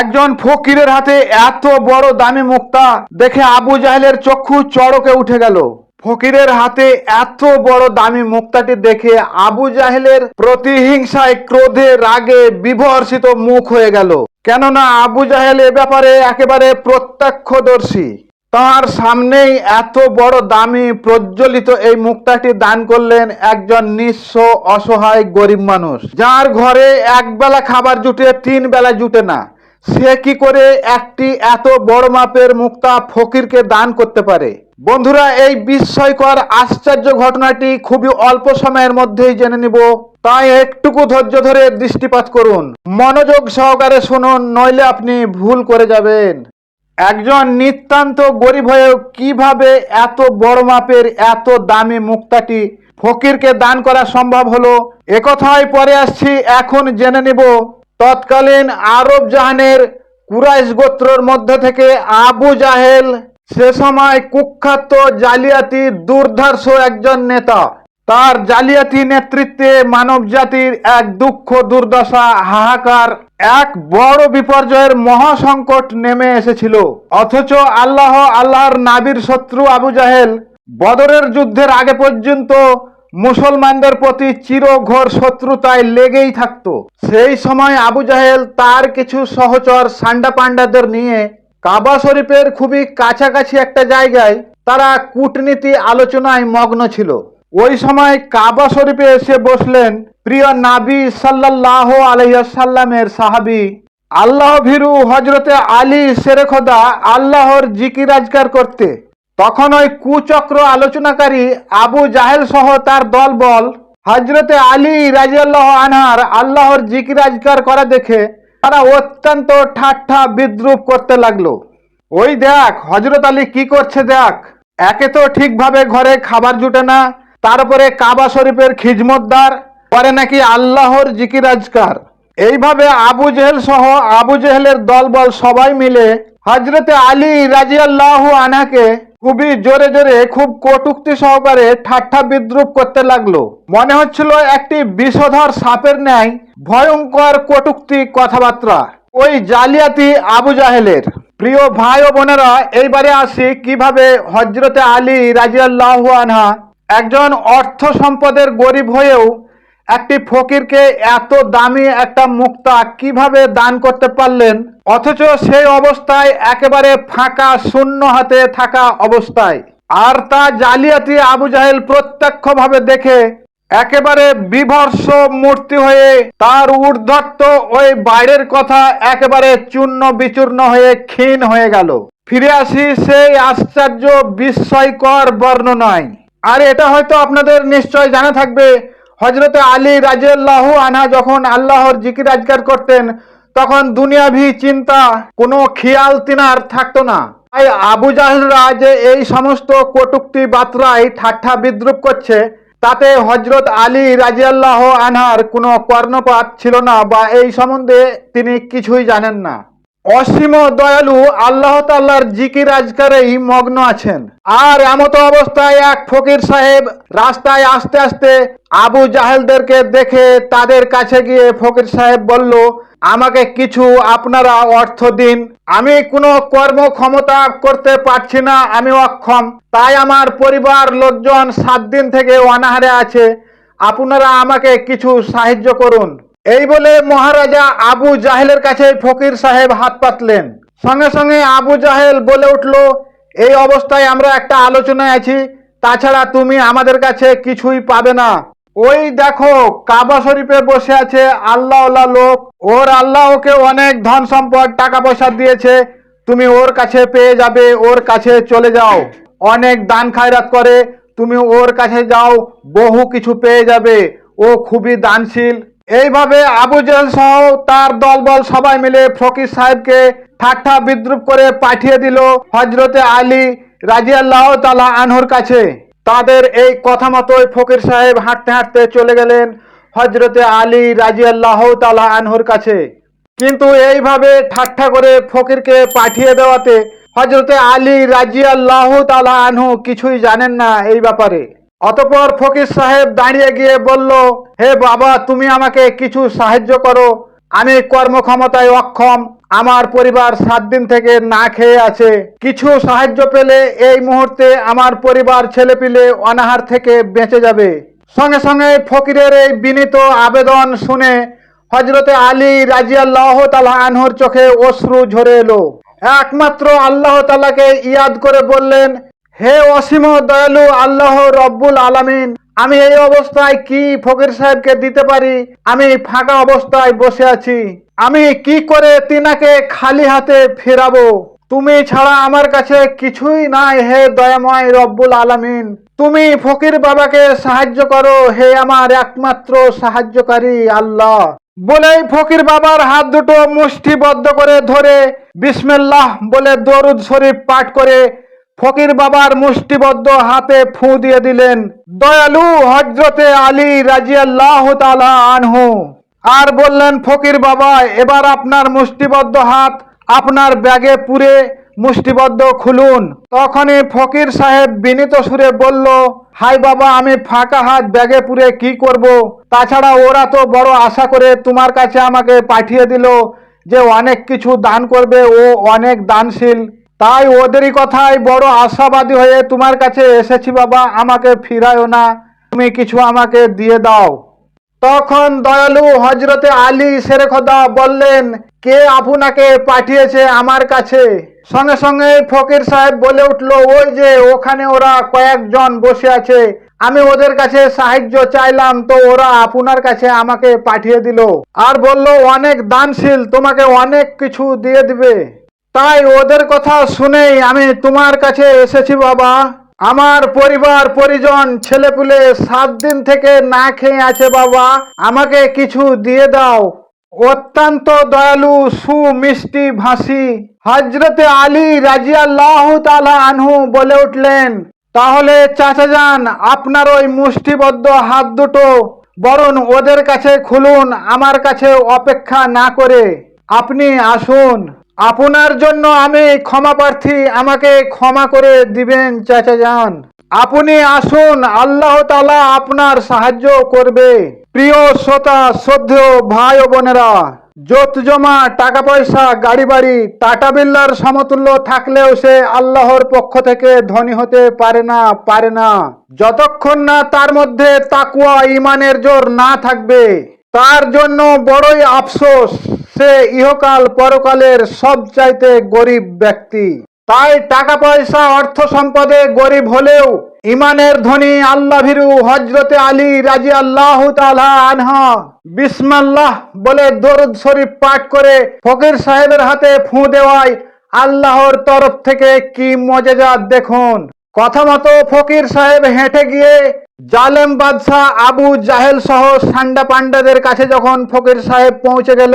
একজন ফকিরের হাতে এত বড় দামি মুক্তা দেখে আবু জাহেলের চক্ষু চড়কে উঠে গেল। ফকিরের হাতে এত বড় দামি মুক্তাটি দেখে আবু জাহেলের প্রতিহিংসায় ক্রোধে, রাগে বিভর্ষিত মুখ হয়ে গেল। কেননা আবু জাহেল এ ব্যাপারে একেবারে প্রত্যক্ষদর্শী। তার সামনেই এত বড় দামি প্রজ্বলিত এই মুক্তাটি দান করলেন একজন নিঃস্ব, অসহায়, গরিব মানুষ, যার ঘরে একবেলা খাবার জুটে তিন বেলা জুটে না। সে কি করে একটি এত বড় মাপের মুক্তা ফকিরকে দান করতে পারে? বন্ধুরা, এই বিস্ময়কর আশ্চর্য ঘটনাটি খুবই অল্প সময়ের মধ্যেই জেনে নিব। তাই একটুকু ধৈর্য ধরে দৃষ্টিপাত করুন। মনোযোগ সহকারে শুনুন, নইলে আপনি ভুল করে যাবেন। একজন নিতান্ত গরিব হয়েও কীভাবে এত বড় মাপের, এত দামি মুক্তাটি ফকিরকে দান করা সম্ভব হলো? একথায় পরে আসছি, এখন জেনে নিব। তৎকালীন আরব জাহানের কুরাইশ গোত্রর মধ্যে থেকে আবু জাহেল, সে সময় কুখ্যাত জালিয়াতি দুর্ধর্ষ একজন নেতা। তার জালিয়াতি নেতৃত্বে মানব জাতির এক দুঃখ দুর্দশা, হাহাকার, এক বড় বিপর্যয়ের মহাসংকট নেমে এসেছিল। অথচ আল্লাহ আল্লাহর নাবির শত্রু আবু জাহেল বদরের যুদ্ধের আগে পর্যন্ত মুসলমানদের প্রতি চিরঘোর শত্রুতায় লেগেই থাকত। সেই সময় আবু জাহেল তার কিছু সহচর সান্ডা পান্ডাদের নিয়ে কাবা শরীফের খুবই কাছাকাছি একটা জায়গায় তারা কূটনীতি আলোচনায় মগ্ন ছিল। ওই সময় কাবা শরীফে এসে বসলেন প্রিয় নাবি সাল্লাহ আলহাসাল্লামের সাহাবি। আল্লাহ ভীরু হজরতে আলী সেরেখদা আল্লাহর জিকির আজকার করতে। তখন ওই কুচক্র আলোচনাকারী আবু জাহেল সহ তার দলবল হজরতে আলী রাজিয়াল্লাহ আনহার আল্লাহর জিকির আজকার করা দেখে তারা অত্যন্ত ঠাট্টা বিদ্রুপ করতে লাগল। ওই দেখ হজরত আলী কি করছে দেখ, একে তো ঠিকভাবে ঘরে খাবার জুটে না তারপরে কাবা শরীফের খিজমতদার, পরে নাকি আল্লাহর জিকির আজকার। এইভাবে আবু জেহেল সহ আবু জেহেলের দলবল সবাই মিলে হজরতে আলী রাজিয়াল্লাহ আনাকে খুবই জোরে জোরে খুব কটুক্তি সহকারে ঠাট্টা বিদ্রুপ করতে লাগল। মনে হচ্ছিল একটি বিষধর সাপের ন্যায় ভয়ঙ্কর কটুক্তি কথাবার্তা। ওই জালিয়াতি আবু জাহেলের। প্রিয় ভাই ও বোনেরা, এইবারে আসি কীভাবে হজরতে আলী রাজিয়াল্লাহ আনহা একজন অর্থ সম্পদের গরিব হয়েও একটি ফকিরকে এত দামি একটা মুক্তা কীভাবে দান করতে পারলেন? অথচ সেই অবস্থায় একেবারে ফাঁকা শূন্য হাতে থাকা অবস্থায়। আর তা জালিয়াতি আবু জাহেল প্রত্যক্ষভাবে দেখে একেবারে বিভর্ষ মূর্তি হয়ে তার ঊর্ধ্বত্ব ওই বাইরের কথা একেবারে চূর্ণ বিচূর্ণ হয়ে ক্ষীণ হয়ে গেল। ফিরে আসি সেই আশ্চর্য বিস্ময়কর বর্ণনায়। আর এটা হয়তো আপনাদের নিশ্চয় জানা থাকবে হজরতে আলী রাজিয়াল্লাহু আনহা যখন আল্লাহর জিকির আজকার করতেন, তখন দুনিয়াভি চিন্তা, কোনো খেয়াল তিনার থাকতো না। তাই আবু জাহলরা যে এই সমস্ত কটুক্তি বার্তায় ঠাট্টা বিদ্রুপ করছে, তাতে হজরত আলী রাজিয়াল্লাহ আনহার কোনো কর্ণপাত ছিল না বা এই সম্বন্ধে তিনি কিছুই জানেন না। অসীম দয়ালু আল্লাহ তাল্লার জিকির আজকারেই মগ্ন আছেন। আর এমতো অবস্থায় এক ফকির সাহেব রাস্তায় আস্তে আস্তে আবু জাহেলদেরকে দেখে তাদের কাছে গিয়ে ফকির সাহেব বলল, আমাকে কিছু আপনারা অর্থ দিন। আমি কোনো কর্ম ক্ষমতা করতে পারছি না, আমি অক্ষম। তাই আমার পরিবার লোকজন সাত দিন থেকে অনাহারে আছে। আপনারা আমাকে কিছু সাহায্য করুন। এই বলে মহারাজা আবু জাহেলের কাছে ফকির সাহেব হাত পাতলেন। সঙ্গে সঙ্গে আবু জাহেল বলে উঠল, এই অবস্থায় আমরা একটা আলোচনায় আছি, তাছাড়া তুমি আমাদের কাছে কিছুই পাবে না। ওই দেখো, কাবা শরীফে বসে আছে আল্লাহ লোক। ওর আল্লাহ ওকে অনেক ধন সম্পদ টাকা পয়সা দিয়েছে। তুমি ওর কাছে পেয়ে যাবে, ওর কাছে চলে যাও। অনেক দান খায়রাত করে, তুমি ওর কাছে যাও, বহু কিছু পেয়ে যাবে। ও খুবই দানশীল। এইভাবে আবু জেল সহ তার দলবল সবাই মিলে ফকির সাহেবকে ঠাট্টা বিদ্রুপ করে পাঠিয়ে দিল হজরতে আলী রাজিয়াল্লাহ তালা আনহুর কাছে। তাদের এই কথা মতোই ফকির সাহেব হাঁটতে হাঁটতে চলে গেলেন হজরতে আলী রাজিয়াল্লাহ তালা আনহুর কাছে। কিন্তু এইভাবে ঠাট্টা করে ফকিরকে পাঠিয়ে দেওয়াতে হজরতে আলী রাজিয়াল্লাহ তালা আনহু কিছুই জানেন না এই ব্যাপারে। অতপর ফকির সাহেব দাঁড়িয়ে গিয়ে বলল, হে বাবা, তুমি আমাকে কিছু সাহায্য করো। আমি কর্মক্ষমতায় অক্ষম। আমার পরিবার সাত দিন থেকে না খেয়ে আছে। কিছু সাহায্য পেলে এই মুহূর্তে আমার পরিবার ছেলেপিলে অনাহার থেকে বেঁচে যাবে। সঙ্গে সঙ্গে ফকিরের এই বিনীত আবেদন শুনে হজরতে আলী রাজিয়াল্লাহ তালা আনহর চোখে অশ্রু ঝরে এলো। একমাত্র আল্লাহ তালাকে ইয়াদ করে বললেন হে অসীম দয়ালু, আল্লাহ রব্বুল আলামিন, আমি এই অবস্থায় কি ফকির সাহেবকে দিতে পারি? আমি ফাঁকা অবস্থায় বসে আছি। আমি কি করে তিনাকে খালি হাতে ফেরাবো? তুমি ছাড়া আমার কাছে কিছুই নাই, হে দয়াময় রব্বুল আলামিন। তুমি ফকির বাবাকে সাহায্য করো, হে আমার একমাত্র সাহায্যকারী আল্লাহ। বলেই ফকির বাবার হাত দুটো মুষ্টিবদ্ধ করে ধরে বিসমিল্লাহ বলে দরুদ শরীফ পাঠ করে ফকির বাবার মুষ্টিবদ্ধ হাতে ফু দিয়ে দিলেন দয়ালু হজরতে আলী রাজিয়াল্লাহ তালা আনহু। আর বললেন, ফকির বাবা, এবার আপনার মুষ্টিবদ্ধ হাত আপনার ব্যাগে পুরে মুষ্টিবদ্ধ খুলুন। তখনই ফকির সাহেব বিনীত সুরে বলল হাই বাবা, আমি ফাঁকা হাত ব্যাগে পুরে কি করব? তাছাড়া ওরা তো বড় আশা করে তোমার কাছে আমাকে পাঠিয়ে দিল যে অনেক কিছু দান করবে, ও অনেক দানশীল। তাই ওদেরই কথায় বড় আশাবাদী হয়ে তোমার কাছে এসেছি বাবা, আমাকে ফিরায়ও না। তুমি কিছু আমাকে দিয়ে দাও। তখন দয়ালু হজরতে আলী শেরেখদা বললেন, কে আপনাকে পাঠিয়েছে আমার কাছে? সঙ্গে সঙ্গে ফকির সাহেব বলে উঠল, ওই যে ওখানে ওরা কয়েকজন বসে আছে, আমি ওদের কাছে সাহায্য চাইলাম, তো ওরা আপনার কাছে আমাকে পাঠিয়ে দিল। আর বলল, অনেক দানশীল, তোমাকে অনেক কিছু দিয়ে দিবে। তাই ওদের কথা শুনেই আমি তোমার কাছে এসেছি বাবা। আমার পরিবার, পরিজন, ছেলেপুলে সাত দিন থেকে না খেয়ে আছে বাবা। আমাকে কিছু দিয়ে দাও। অত্যন্ত দয়ালু, সুমিষ্টি ভাসি। হজরতে আলী রাজিয়াল্লাহ আনহু বলে উঠলেন, তাহলে চাচা যান, আপনার ওই মুষ্টিবদ্ধ হাত দুটো বরং ওদের কাছে খুলুন, আমার কাছে অপেক্ষা না করে। আপনি আসুন। আপনার জন্য আমি ক্ষমা প্রার্থী, আমাকে ক্ষমা করে দিবেন, চাচা যান। আপনি আসুন, আল্লাহ তালা আপনার সাহায্য করবে। প্রিয় শ্রোতা, শ্রদ্ধেয় ভাই ও বোনেরা জোত জমা টাকা পয়সা গাড়ি বাড়ি টাটা বিল্লার সমতুল্য থাকলেও সে আল্লাহর পক্ষ থেকে ধনী হতে পারে না পারে না। যতক্ষণ না তার মধ্যে তাকুয়া ইমানের জোর না থাকবে, তার জন্য বড়ই আফসোস। সে ইহকাল পরকালের সব চাইতে গরিব ব্যক্তি। তাই টাকা পয়সা অর্থ সম্পদে গরিব হলেও ইমানের ধনী আল্লাহ ভীরু হজরতে আলী রাজি আল্লাহ আনহা বিসমাল্লাহ বলে দরুদ শরীফ পাঠ করে ফকির সাহেবের হাতে ফু দেওয়ায় আল্লাহর তরফ থেকে কি মজেজা দেখুন। কথা মতো ফকির সাহেব হেঁটে গিয়ে জালেম বাদশাহ আবু জাহেল সহ সান্ডা পান্ডাদের কাছে যখন ফকির সাহেব পৌঁছে গেল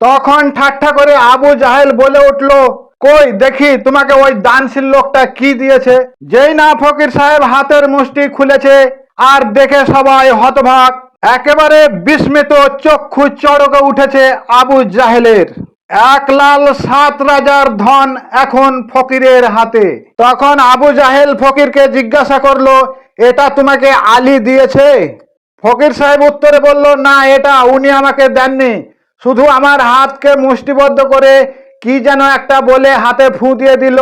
তখন ঠাট্টা করে আবু জাহেল বলে উঠল, কই, দেখি তোমাকে ওই দানশীল লোকটা কি দিয়েছে? যেই না ফকির সাহেব হাতের মুষ্টি খুলেছে আর দেখে সবাই হতভাগ। একেবারে বিস্মিত চক্ষু চড়কে উঠেছে আবু জাহেলের। এক লাল সাত রাজার ধন এখন ফকিরের হাতে। তখন আবু জাহেল ফকিরকে জিজ্ঞাসা করল, এটা তোমাকে আলী দিয়েছে? ফকির সাহেব উত্তরে বলল, না, এটা উনি আমাকে দেননি। শুধু আমার হাতকে মুষ্টিবদ্ধ করে কি যেন একটা বলে হাতে ফু দিয়ে দিল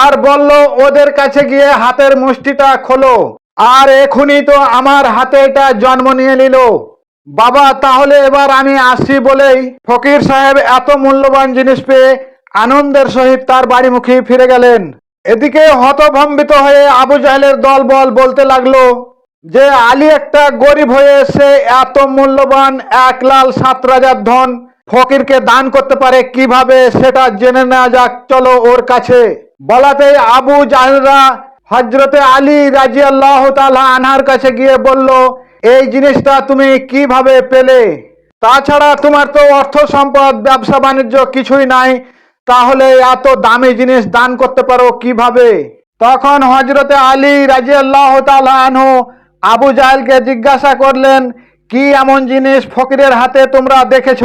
আর বলল, ওদের কাছে গিয়ে হাতের মুষ্টিটা খোলো। আর এখনই তো আমার হাতে এটা জন্ম নিয়ে নিল। বাবা, তাহলে এবার আমি আসি বলেই ফকির সাহেব এত মূল্যবান জিনিস পেয়ে আনন্দের সহিত তার বাড়িমুখী ফিরে গেলেন। এদিকে হতভম্বিত হয়ে আবু জাহেলের দল বল বলতে লাগল যে আলী একটা গরিব হয়ে সে এত মূল্যবান এক লাল সাত রাজার ধন ফকিরকে দান করতে পারে কীভাবে সেটা জেনে নেওয়া যাক, চলো ওর কাছে। বলাতেই আবু জাহেলরা হজরতে আলী রাজি আল্লাহ আনহার কাছে গিয়ে বলল, এই জিনিসটা তুমি কীভাবে পেলে? তাছাড়া তোমার তো অর্থ সম্পদ, ব্যবসা বাণিজ্য কিছুই নাই। তাহলে এত দামি জিনিস দান করতে পারো কীভাবে? তখন হজরতে আলী রাজি আল্লাহ আনহু আবু জাহেলকে জিজ্ঞাসা করলেন, কি এমন জিনিস ফকিরের হাতে তোমরা দেখেছ?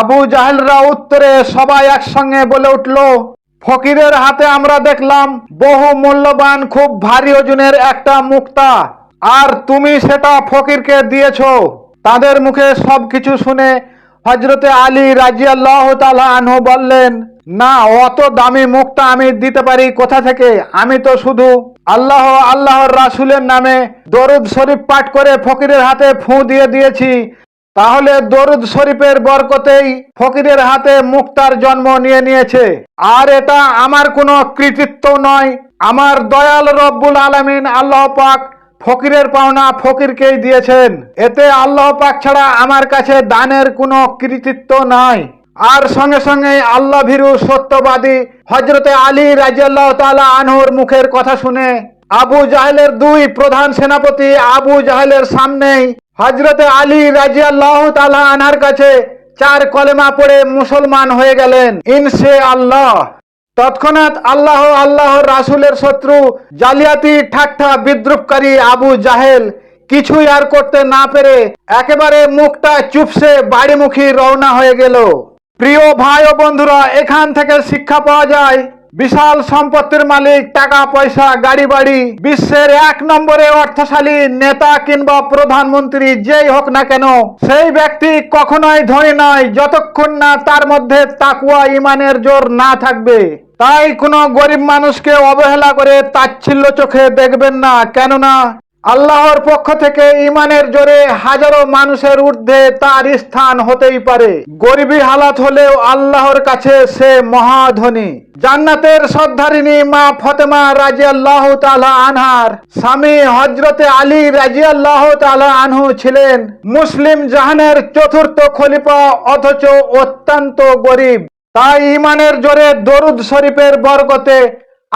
আবু জাহেলরা উত্তরে সবাই একসঙ্গে বলে উঠল, ফকিরের হাতে আমরা দেখলাম বহু মূল্যবান, খুব ভারী ওজনের একটা মুক্তা। আর তুমি সেটা ফকিরকে দিয়েছ। তাদের মুখে সবকিছু শুনে হজরতে আলী রাজিয়াল্লাহ তালা আনহু বললেন না, অত দামি মুখটা আমি দিতে পারি কোথা থেকে? আমি তো শুধু আল্লাহ, আল্লাহর রাসূলের নামে দরুদ শরীফ পাঠ করে ফকিরের হাতে ফু দিয়ে দিয়েছি। তাহলে দরুদ শরীফের বরকতেই ফকিরের হাতে মুক্তার জন্ম নিয়ে নিয়েছে। আর এটা আমার কোনো কৃতিত্ব নয়। আমার দয়াল রব্বুল আলামিন আল্লাহ পাক ফকিরের পাওনা ফকিরকেই দিয়েছেন। এতে আল্লাহ পাক ছাড়া আমার কাছে দানের কোনো কৃতিত্ব নাই। আর সঙ্গে সঙ্গে আল্লাহ ভীরু সত্যবাদী হজরতে আলী রাজিয়াল্লাহ তাআলা আনহুর মুখের কথা শুনে আবু জাহেলের দুই প্রধান সেনাপতি আবু জাহেলের সামনেই হজরতে আলী রাজিয়াল্লাহ তালা আনহার কাছে চার কলেমা পড়ে মুসলমান হয়ে গেলেন। ইনশে আল্লাহ তৎক্ষণাৎ আল্লাহ আল্লাহর রাসূলের শত্রু জালিয়াতি ঠাট্টা বিদ্রুপকারী আবু জাহেল কিছুই আর করতে না পেরে একেবারে মুখটা চুপসে বাড়িমুখী রওনা হয়ে গেল। প্রিয় ভাই ও বন্ধুরা, এখান থেকে শিক্ষা পাওয়া যায়। বিশাল সম্পত্তির মালিক, টাকা, পয়সা, গাড়ি বাড়ি, বিশ্বের এক নম্বরে অর্থশালী নেতা কিংবা প্রধানমন্ত্রী যেই হোক না কেন, সেই ব্যক্তি কখনোই ধনী নয়, যতক্ষণ না তার মধ্যে তাকুয়া ইমানের জোর না থাকবে। তাই কোনো গরিব মানুষকে অবহেলা করে তাচ্ছিল্য চোখে দেখবেন না, কেননা আল্লাহর পক্ষ থেকে ইমানের জোরে হাজারো মানুষের ঊর্ধ্বে তার স্থান হতেই পারে। গরিবী হালাত হলেও আল্লাহর কাছে সে মহাধনী। জান্নাতের সদ্ধারিণী মা ফতেমা রাজি আল্লাহ তালা আনহার স্বামী হজরতে আলী রাজি আল্লাহ তালা আনহু ছিলেন মুসলিম জাহানের চতুর্থ খলিফা, অথচ অত্যন্ত গরিব। তাই ইমানের জোরে দরুদ শরীফের বরকতে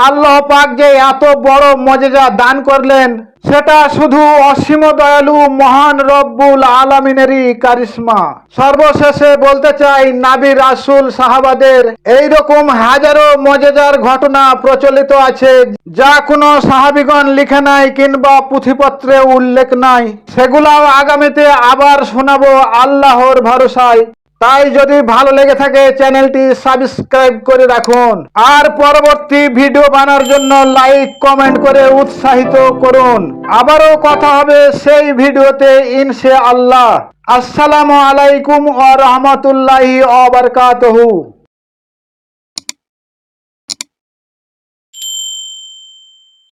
আল্লাহ পাক যে এত বড় মজেজা দান করলেন, সেটা শুধু অসীম দয়ালু মহান রব্বুল আলমিনেরই কারিশ্মা। সর্বশেষে বলতে চাই, নাবি রাসুল সাহাবাদের এইরকম হাজারো মজেজার ঘটনা প্রচলিত আছে, যা কোনো সাহাবিগণ লিখে নাই কিংবা পুঁথিপত্রে উল্লেখ নাই। সেগুলাও আগামীতে আবার শোনাবো আল্লাহর ভরসায়। তাই যদি ভালো লেগে থাকে, চ্যানেলটি সাবস্ক্রাইব করে রাখুন। আর পরবর্তী ভিডিও বানার জন্য লাইক, কমেন্ট করে উৎসাহিত করুন। আবারও কথা হবে সেই ভিডিওতে ইনশে আল্লাহ আসসালামু আলাইকুম ও রহমতুল্লাহ ওয়া বারাকাতুহু।